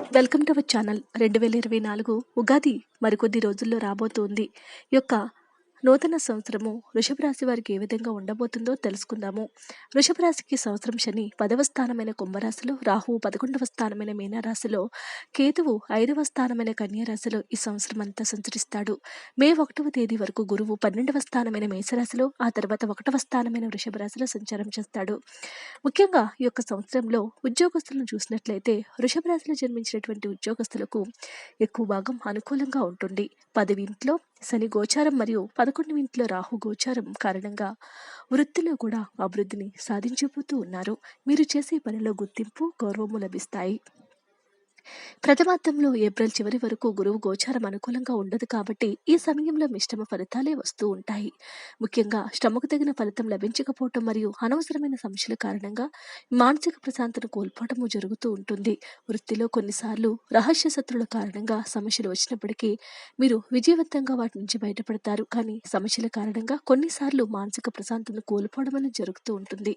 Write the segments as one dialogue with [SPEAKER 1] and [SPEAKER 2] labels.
[SPEAKER 1] Welcome to our channel. రెండు వేల ఇరవై నాలుగు ఉగాది మరికొద్ది రోజుల్లో రాబోతోంది. యొక్క నూతన సంవత్సరము వృషభ రాశి వారికి ఏ విధంగా ఉండబోతుందో తెలుసుకుందాము. వృషభ రాశికి సంవత్సరం శని పదవ స్థానమైన కుంభరాశిలో రాహువు పదకొండవ స్థానమైన మీనారాశిలో కేతువు ఐదవ స్థానమైన కన్యారాశిలో ఈ సంవత్సరం అంతా సంచరిస్తాడు. మే ఒకటవ తేదీ వరకు గురువు పన్నెండవ స్థానమైన మేషరాశిలో ఆ తర్వాత ఒకటవ స్థానమైన వృషభ రాశిలో సంచారం చేస్తాడు. ముఖ్యంగా ఈ యొక్క సంవత్సరంలో ఉద్యోగస్తులను చూసినట్లయితే వృషభ రాశిలో జన్మించినటువంటి ఉద్యోగస్తులకు ఎక్కువ భాగం అనుకూలంగా ఉంటుంది. పదవి ఇంట్లో శని గోచారం మరియు పదకొండు ఇంట్లో రాహు గోచారం కారణంగా వృత్తిలో కూడా అభివృద్ధిని సాధించబోతూ ఉన్నారు. మీరు చేసే పనిలో గుర్తింపు గౌరవము లభిస్తాయి. ప్రథమార్థంలో ఏప్రిల్ చివరి వరకు గురువు గోచారం అనుకూలంగా ఉండదు కాబట్టి ఈ సమయంలో మిశ్రమ ఫలితాలే వస్తూ ఉంటాయి. ముఖ్యంగా శ్రమకు తగిన ఫలితం లభించకపోవటం మరియు అనవసరమైన సమస్యల కారణంగా మానసిక ప్రశాంతను కోల్పోవటము జరుగుతూ ఉంటుంది. వృత్తిలో కొన్నిసార్లు రహస్య శత్రుల కారణంగా సమస్యలు వచ్చినప్పటికీ మీరు విజయవంతంగా వాటి నుంచి బయటపడతారు. కానీ సమస్యల కారణంగా కొన్నిసార్లు మానసిక ప్రశాంతతను కోల్పోవడం అనేది జరుగుతూ ఉంటుంది.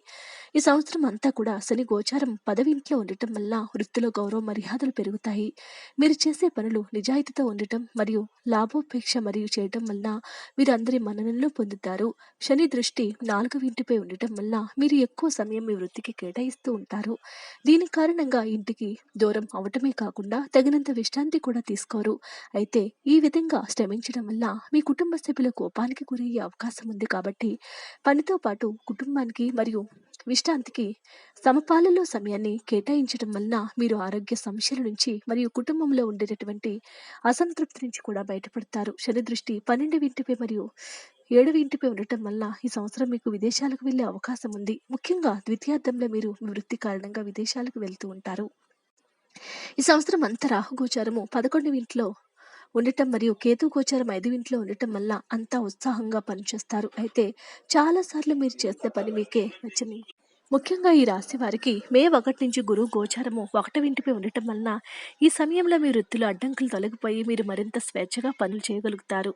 [SPEAKER 1] ఈ సంవత్సరం అంతా కూడా శని గోచారం పదవి ఇంట్లో ఉండటం వల్ల వృత్తిలో గౌరవ మర్యాదలు పెరుగుతాయి. మీరు చేసే పనులు నిజాయితీతో ఉండటం మరియు లాభోపేక్ష మరియు చేయటం వల్ల మీరు అందరి మన్ననలు పొందుతారు. శని దృష్టి నాలుగు ఇంటిపై ఉండటం వల్ల మీరు ఎక్కువ సమయం మీ వృత్తికి కేటాయిస్తూ ఉంటారు. దీని కారణంగా ఇంటికి దూరం అవటమే కాకుండా తగినంత విశ్రాంతి కూడా తీసుకోరు. అయితే ఈ విధంగా శ్రమించడం వల్ల మీ కుటుంబ సభ్యుల కోపానికి గురయ్యే అవకాశం ఉంది కాబట్టి పనితో పాటు కుటుంబానికి మరియు విశ్రాంతికి సమపాలలో సమయాన్ని కేటాయించడం వలన మీరు ఆరోగ్య సమస్యల నుంచి మరియు కుటుంబంలో ఉండేటటువంటి అసంతృప్తి నుంచి కూడా బయటపడతారు. శని దృష్టి పన్నెండు ఇంటిపై మరియు ఏడవ ఇంటిపై ఉండటం వల్ల ఈ సంవత్సరం మీకు విదేశాలకు వెళ్ళే అవకాశం ఉంది. ముఖ్యంగా ద్వితీయార్థంలో మీరు మీ వృత్తి కారణంగా విదేశాలకు వెళ్తూ ఉంటారు. ఈ సంవత్సరం అంతా రాహుగోచారము పదకొండవ ఇంట్లో ఉండటం మరియు కేతు గోచారం ఐదు ఇంట్లో ఉండటం వల్ల అంతా ఉత్సాహంగా పనిచేస్తారు. అయితే చాలాసార్లు మీరు చేసిన పని మీకే నచ్చని ముఖ్యంగా ఈ రాశి వారికి మే ఒకటి నుంచి గురువు గోచారము ఒకటవ ఇంటిపై ఉండటం వలన ఈ సమయంలో మీ వృత్తిలో అడ్డంకులు తొలగిపోయి మీరు మరింత స్వేచ్ఛగా పనులు చేయగలుగుతారు.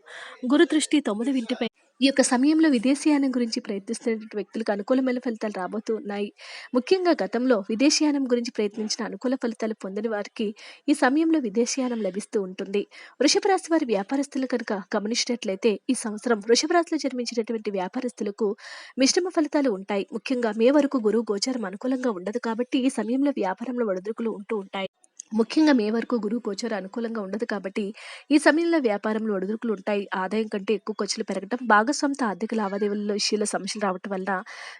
[SPEAKER 1] గురు దృష్టి తొమ్మిది ఇంటిపై ఈ యొక్క సమయంలో విదేశీయానం గురించి ప్రయత్నిస్తున్న వ్యక్తులకు అనుకూలమైన ఫలితాలు రాబోతూ ఉన్నాయి. ముఖ్యంగా గతంలో విదేశీయానం గురించి ప్రయత్నించిన అనుకూల ఫలితాలు పొందని వారికి ఈ సమయంలో విదేశీయానం లభిస్తూ ఉంటుంది. వృషభ రాశి వారి వ్యాపారస్తులు కనుక గమనించినట్లయితే ఈ సంవత్సరం వృషభ రాశిలో జన్మించినటువంటి వ్యాపారస్తులకు మిశ్రమ ఫలితాలు ఉంటాయి. ముఖ్యంగా మే వరకు గురువు గోచారం అనుకూలంగా ఉండదు కాబట్టి ఈ సమయంలో వ్యాపారంలో ఒడిదుడుకులు ఉంటూ ఉంటాయి. ముఖ్యంగా మే వరకు గురువు గోచర అనుకూలంగా ఉండదు కాబట్టి ఈ సమయంలో వ్యాపారంలో ఒడిదుడుకులు ఉంటాయి. ఆదాయం కంటే ఎక్కువ ఖర్చులు పెరగడం భాగస్వామితో ఆర్థిక లావాదేవీలలో విషయంలో సమస్యలు రావటం వల్ల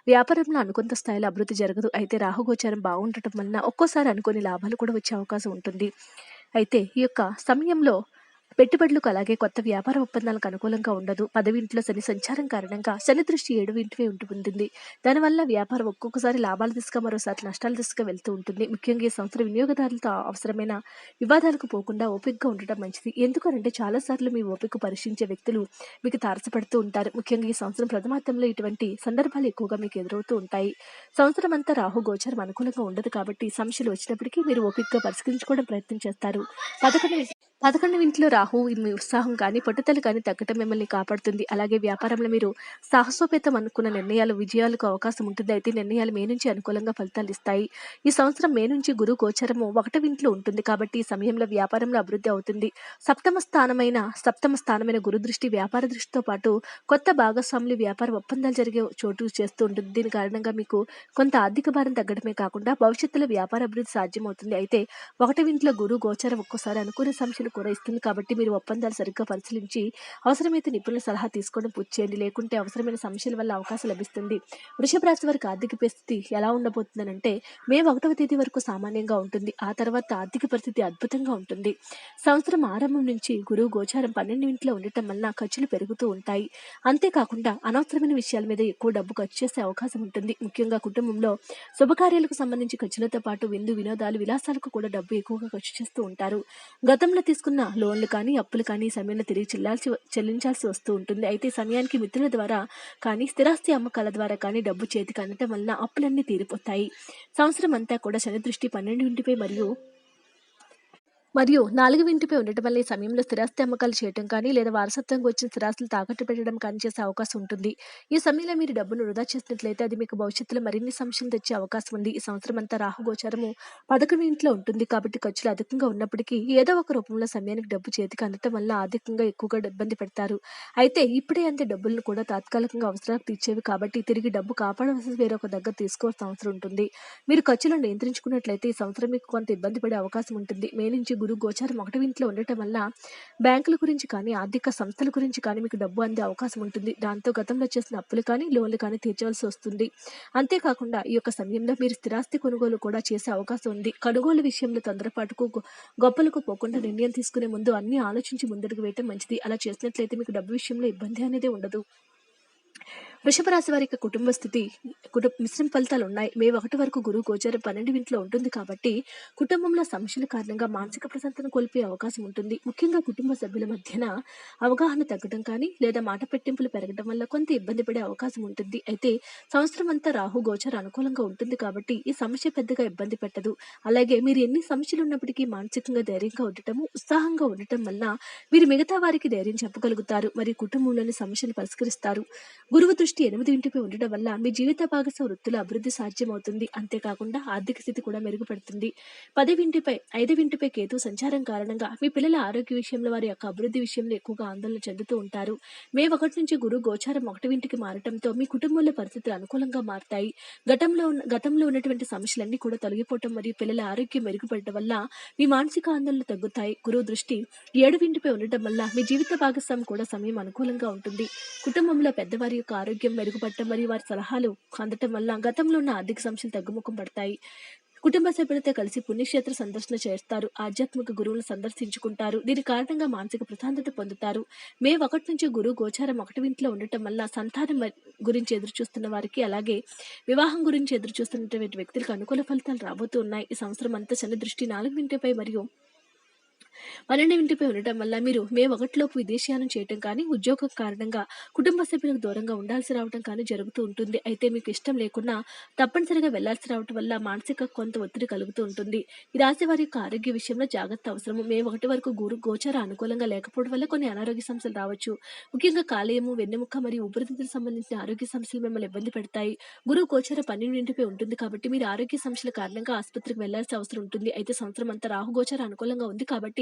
[SPEAKER 1] వ్యాపారంలో అనుకున్న స్థాయిలో అభివృద్ధి జరగదు. అయితే రాహుగోచారం బాగుండటం వలన ఒక్కోసారి అనుకోని లాభాలు కూడా వచ్చే అవకాశం ఉంటుంది. అయితే ఈ యొక్క సమయంలో పెట్టుబడులకు అలాగే కొత్త వ్యాపార ఒప్పందాలకు అనుకూలంగా ఉండదు. పదవింట్లో శని సంచారం కారణంగా శని దృష్టి ఏడు ఇంటివే ఉంటుంది దానివల్ల వ్యాపారం ఒక్కొక్కసారి లాభాల దిశగా మరోసారి నష్టాల దిశగా వెళ్తూ ఉంటుంది. ముఖ్యంగా ఈ సంవత్సరం వినియోగదారులతో అవసరమైన వివాదాలకు పోకుండా ఓపికగా ఉండటం మంచిది. ఎందుకనంటే చాలాసార్లు మీ ఓపిక పరీక్షించే వ్యక్తులు మీకు తారసపడుతూ ఉంటారు. ముఖ్యంగా ఈ సంవత్సరం ప్రథమార్థంలో ఇటువంటి సందర్భాలు ఎక్కువగా మీకు ఎదురవుతూ ఉంటాయి. సంవత్సరం అంతా రాహు గోచరం అనుకూలంగా ఉండదు కాబట్టి సమస్యలు వచ్చినప్పటికీ మీరు ఓపికగా పరిష్కరించుకోవడం ప్రయత్నం చేస్తారు. పదకొండు పదకొండు ఇంట్లో రాహు మీ ఉత్సాహం కానీ పట్టుదల కానీ తగ్గటం మిమ్మల్ని కాపాడుతుంది. అలాగే వ్యాపారంలో మీరు సాహసోపేతం అనుకున్న నిర్ణయాలు విజయాలకు అవకాశం ఉంటుంది. అయితే నిర్ణయాలు మే నుంచి అనుకూలంగా ఫలితాలు ఇస్తాయి. ఈ సంవత్సరం మే నుంచి గురు గోచరము ఒకటి ఇంట్లో ఉంటుంది కాబట్టి ఈ సమయంలో వ్యాపారంలో అభివృద్ధి అవుతుంది. సప్తమ స్థానమైన సప్తమ స్థానమైన గురు దృష్టి వ్యాపార దృష్టితో పాటు కొత్త భాగస్వాములు వ్యాపార ఒప్పందాలు జరిగే చోటు చేస్తూ ఉంటుంది. దీని కారణంగా మీకు కొంత ఆర్థిక భారం తగ్గడమే కాకుండా భవిష్యత్తులో వ్యాపార అభివృద్ధి సాధ్యమవుతుంది. అయితే ఒకటి ఇంట్లో గురు గోచరం ఒక్కోసారి అనుకునే సమస్యలు కూడా ఇస్తుంది కాబట్టి మీరు ఒప్పందాలు సరిగ్గా పరిశీలించి అవసరమైతే నిపుణుల సలహా తీసుకోవడం పూర్తి చేయండి. లేకుంటే అవసరమైన సమస్యల వల్ల అవకాశం లభిస్తుంది. వృషభ రాశి వారికి ఆర్థిక పరిస్థితి ఎలా ఉండబోతుందనంటే మే ఒకటవ తేదీ వరకు సామాన్యంగా ఉంటుంది. ఆ తర్వాత ఆర్థిక పరిస్థితి అద్భుతంగా ఉంటుంది. సంవత్సరం ఆరంభం నుంచి గురువు గోచారం పన్నెండు ఇంట్లో ఉండటం వలన ఖర్చులు పెరుగుతూ ఉంటాయి. అంతేకాకుండా అనవసరమైన విషయాల మీద ఎక్కువ డబ్బు ఖర్చు చేసే అవకాశం ఉంటుంది. ముఖ్యంగా కుటుంబంలో శుభకార్యాలకు సంబంధించి ఖర్చులతో పాటు విందు వినోదాలు విలాసాలకు కూడా డబ్బు ఎక్కువగా ఖర్చు చేస్తూ ఉంటారు. గతంలో తీసుకున్న లోన్లు కానీ అప్పులు కానీ సమయంలో తిరిగి చెల్లాల్సి చెల్లించాల్సి వస్తూ ఉంటుంది. అయితే సమయానికి మిత్రుల ద్వారా కానీ స్థిరాస్తి అమ్మకాల ద్వారా కానీ డబ్బు చేతికి అందటం వలన అప్పులన్నీ తీరిపోతాయి. సంవత్సరం అంతా కూడా శని దృష్టి పన్నెండు ఇంటిపై మరియు మరియు నాలుగు ఇంటిపై ఉండటం వల్ల ఈ సమయంలో స్థిరాస్తి అమ్మకాలు చేయటం కానీ లేదా వారసత్వంగా వచ్చిన స్థిరాస్తులు తాకట్టు పెట్టడం కానీ చేసే అవకాశం ఉంటుంది. ఈ సమయంలో మీరు డబ్బును వృధా చేసినట్లయితే అది మీకు భవిష్యత్తులో మరిన్ని సమస్యలు తెచ్చే అవకాశం ఉంది. ఈ సంవత్సరం అంతా రాహుగోచారము పదకొండు ఇంట్లో ఉంటుంది కాబట్టి ఖర్చులు అధికంగా ఉన్నప్పటికీ ఏదో ఒక రూపంలో సమయానికి డబ్బు చేతికి అందటం వల్ల ఆర్థికంగా ఎక్కువగా ఇబ్బంది పెడతారు. అయితే ఇప్పుడే అంతే డబ్బులను కూడా తాత్కాలికంగా అవసరాలకు తీర్చేవి కాబట్టి తిరిగి డబ్బు కాపాడవలసిన వేరొక దగ్గర తీసుకోవాల్సిన అవసరం ఉంటుంది. మీరు ఖర్చులను నియంత్రించుకున్నట్లయితే ఈ సంవత్సరం మీకు కొంత ఇబ్బంది పడే అవకాశం ఉంటుంది. మే నుంచి గురు గోచారం ఒకటి ఇంట్లో ఉండటం వల్ల బ్యాంకుల గురించి కానీ ఆర్థిక సంస్థల గురించి కానీ మీకు డబ్బు అందే అవకాశం ఉంటుంది. దాంతో గతంలో చేసిన అప్పులు కానీ లోన్లు కానీ తీర్చవలసి వస్తుంది. అంతేకాకుండా ఈ యొక్క సమయంలో మీరు స్థిరాస్తి కొనుగోలు కూడా చేసే అవకాశం ఉంది. కొనుగోలు విషయంలో తొందరపాటుకు గొప్పలకు పోకుండా నిర్ణయం తీసుకునే ముందు అన్ని ఆలోచించి ముందడుగు వేయటం మంచిది. అలా చేసినట్లయితే మీకు డబ్బు విషయంలో ఇబ్బంది అనేది ఉండదు. వృషభ రాశి వారి కుటుంబ స్థితి కుటుంబ మిశ్రమ ఫలితాలు ఉన్నాయి. మే ఒకటి వరకు గురువు గోచారం పన్నెండు ఇంట్లో ఉంటుంది కాబట్టి కుటుంబంలో సమస్యల కారణంగా మానసిక ప్రశాంతత కోల్పోయే అవకాశం ఉంటుంది. ముఖ్యంగా కుటుంబ సభ్యుల మధ్యన అవగాహన తగ్గడం కానీ లేదా మాట పెట్టింపులు పెరగడం వల్ల కొంత ఇబ్బంది పడే అవకాశం ఉంటుంది. అయితే సంవత్సరం అంతా రాహు గోచర అనుకూలంగా ఉంటుంది కాబట్టి ఈ సమస్య పెద్దగా ఇబ్బంది పెట్టదు. అలాగే మీరు ఎన్ని సమస్యలు ఉన్నప్పటికీ మానసికంగా ధైర్యంగా ఉండటము ఉత్సాహంగా ఉండటం వల్ల మీరు మిగతా వారికి ధైర్యం చెప్పగలుగుతారు. మరియు కుటుంబంలోని సమస్యలు పరిష్కరిస్తారు. గురువు దృష్టి ఎనిమిది ఇంటిపై ఉండడం వల్ల మీ జీవిత భాగస్వామి వృత్తుల అభివృద్ధి సాధ్యమవుతుంది. అంతేకాకుండా ఆర్థిక స్థితి కూడా మెరుగుపడుతుంది. పదవింటిపై ఐదవింటిపై కేతు సంచారం కారణంగా మీ పిల్లల ఆరోగ్య విషయంలో వారి యొక్క అభివృద్ధి విషయంలో ఎక్కువగా ఆందోళన చెందుతూ ఉంటారు. మే ఒకటి నుంచి గురు గోచారం ఒకటి వింటికి మారటంతో మీ కుటుంబంలో పరిస్థితులు అనుకూలంగా మారతాయి. గతంలో ఉన్న గతంలో ఉన్నటువంటి సమస్యలన్నీ కూడా తొలగిపోవటం మరియు పిల్లల ఆరోగ్యం మెరుగుపడటం వల్ల మీ మానసిక ఆందోళనలు తగ్గుతాయి. గురువు దృష్టి ఏడు వింటిపై ఉండటం వల్ల మీ జీవిత భాగస్వామి కూడా సమయం అనుకూలంగా ఉంటుంది. కుటుంబంలో పెద్దవారి యొక్క ఆరోగ్యం మెరుగుపడటం మరియు వారి సలహాలు అందటం వల్ల గతంలో ఉన్న ఆర్థిక సమస్యలు తగ్గుముఖం పడతాయి. కుటుంబ సభ్యులతో కలిసి పుణ్యక్షేత్ర సందర్శన చేస్తారు. ఆధ్యాత్మిక గురువులను సందర్శించుకుంటారు. దీని కారణంగా మానసిక ప్రశాంతత పొందుతారు. మే ఒకటి నుంచి గురువు గోచారం ఒకటి ఇంట్లో ఉండటం వల్ల సంతానం గురించి ఎదురు చూస్తున్న వారికి అలాగే వివాహం గురించి ఎదురు చూస్తున్నటువంటి వ్యక్తులకు అనుకూల ఫలితాలు రాబోతున్నాయి ఈ సంవత్సరం అంతా శని దృష్టి నాలుగు ఇంటిపై మరియు పన్నెండు ఇంటిపై ఉండటం వల్ల మీరు మే ఒకటిలోపు విదేశీయానం చేయటం కానీ ఉద్యోగం కారణంగా కుటుంబ సభ్యులకు దూరంగా ఉండాల్సి రావడం కానీ జరుగుతూ ఉంటుంది. అయితే మీకు ఇష్టం లేకున్నా తప్పనిసరిగా వెళ్ళాల్సి రావడం వల్ల మానసిక కొంత ఒత్తిడి కలుగుతూ ఉంటుంది. ఈ రాశి వారి యొక్క ఆరోగ్య విషయంలో జాగ్రత్త అవసరము. మే ఒకటి వరకు గురు గోచర అనుకూలంగా లేకపోవడం వల్ల కొన్ని అనారోగ్య సమస్యలు రావచ్చు. ముఖ్యంగా కాలేయము వెన్నెముక మరియు ఊపిరితిత్తులకు సంబంధించిన ఆరోగ్య సమస్యలు మిమ్మల్ని ఇబ్బంది పెడతాయి. గురువు గోచర పన్నెండింటిపై ఉంటుంది కాబట్టి మీరు ఆరోగ్య సమస్యల కారణంగా ఆసుపత్రికి వెళ్ళాల్సిన అవసరం ఉంటుంది. అయితే సంవత్సరం అంతా రాహు గోచర అనుకూలంగా ఉంది కాబట్టి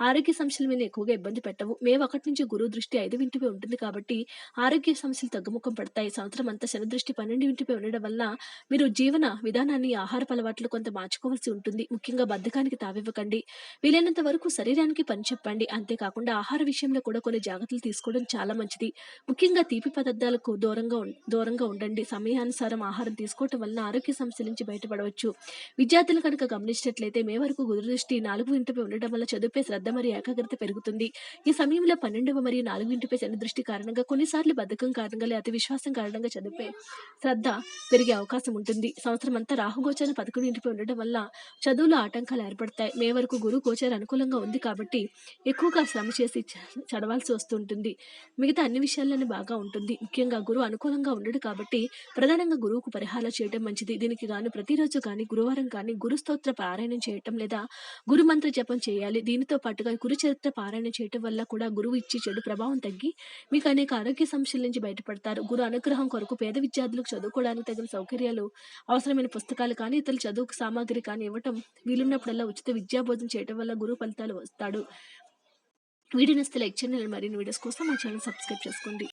[SPEAKER 1] ఆరోగ్య సమస్యల మీద ఎక్కువగా ఇబ్బంది పెట్టవు. మే ఒకటి నుంచి గురువు దృష్టి ఐదు ఇంటిపై ఉంటుంది కాబట్టి ఆరోగ్య సమస్యలు తగ్గుముఖం పడతాయి. సంవత్సరం అంతా శని దృష్టి పన్నెండు ఇంటిపై ఉండడం వల్ల మీరు జీవన విధానాన్ని ఆహార అలవాట్లు కొంత మార్చుకోవాల్సి ఉంటుంది. ముఖ్యంగా బద్ధకానికి తావివ్వకండి. వీలైనంత వరకు శరీరానికి పని చెప్పండి. అంతేకాకుండా ఆహార విషయంలో కూడా కొన్ని జాగ్రత్తలు తీసుకోవడం చాలా మంచిది. ముఖ్యంగా తీపి పదార్థాలకు దూరంగా దూరంగా ఉండండి. సమయానుసారం ఆహారం తీసుకోవటం వలన ఆరోగ్య సమస్యల నుంచి బయటపడవచ్చు. విద్యార్థులు కనుక గమనించినట్లయితే మే వరకు గురుదృష్టి నాలుగు ఇంటిపై ఉండడం వల్ల చదువుపై శ్రద్ధ మరియు ఏకాగ్రత పెరుగుతుంది. ఈ సమయంలో పన్నెండవ మరియు నాలుగు ఇంటిపై శని దృష్టి కారణంగా కొన్నిసార్లు బద్ధకం కారణంగా లేదా అతి విశ్వాసం కారణంగా చదువుపై శ్రద్ధ పెరిగే అవకాశం ఉంటుంది. సంవత్సరం అంతా రాహుగోచారం పదకొండు ఇంటిపై ఉండడం వల్ల చదువులో ఆటంకాలు ఏర్పడతాయి. మే వరకు గురు గోచారం అనుకూలంగా ఉంది కాబట్టి ఎక్కువగా శ్రమ చేసి చ- చదవాల్సి వస్తుంటుంది. మిగతా అన్ని విషయాల్లోనే బాగా ఉంటుంది. ముఖ్యంగా గురువు అనుకూలంగా ఉండడు కాబట్టి ప్రధానంగా గురువుకు పరిహారాలు చేయడం మంచిది. దీనికి గాను ప్రతిరోజు కానీ గురువారం కానీ గురు స్తోత్ర పారాయణం చేయటం లేదా గురు మంత్ర జపం చేయాలి. దీనితో పాటుగా గురుచరిత్ర పారాయణ చేయటం వల్ల కూడా గురువు ఇచ్చే చెడు ప్రభావం తగ్గి మీకు అనేక ఆరోగ్య సమస్యల నుంచి బయటపడతారు. గురు అనుగ్రహం కొరకు పేద విద్యార్థులకు చదువుకోవడానికి తగిన సౌకర్యాలు అవసరమైన పుస్తకాలు కానీ ఇతర చదువుకు సామాగ్రి కానీ ఇవ్వటం వీలున్నప్పుడల్లా ఉచిత విద్యా బోధన చేయటం వల్ల గురువు ఫలితాలు వస్తాడు. వీడియో నస్తే లైక్ చేయండి. మరిన్ని వీడియోస్ కోసం మా ఛానల్ సబ్స్క్రైబ్ చేసుకోండి.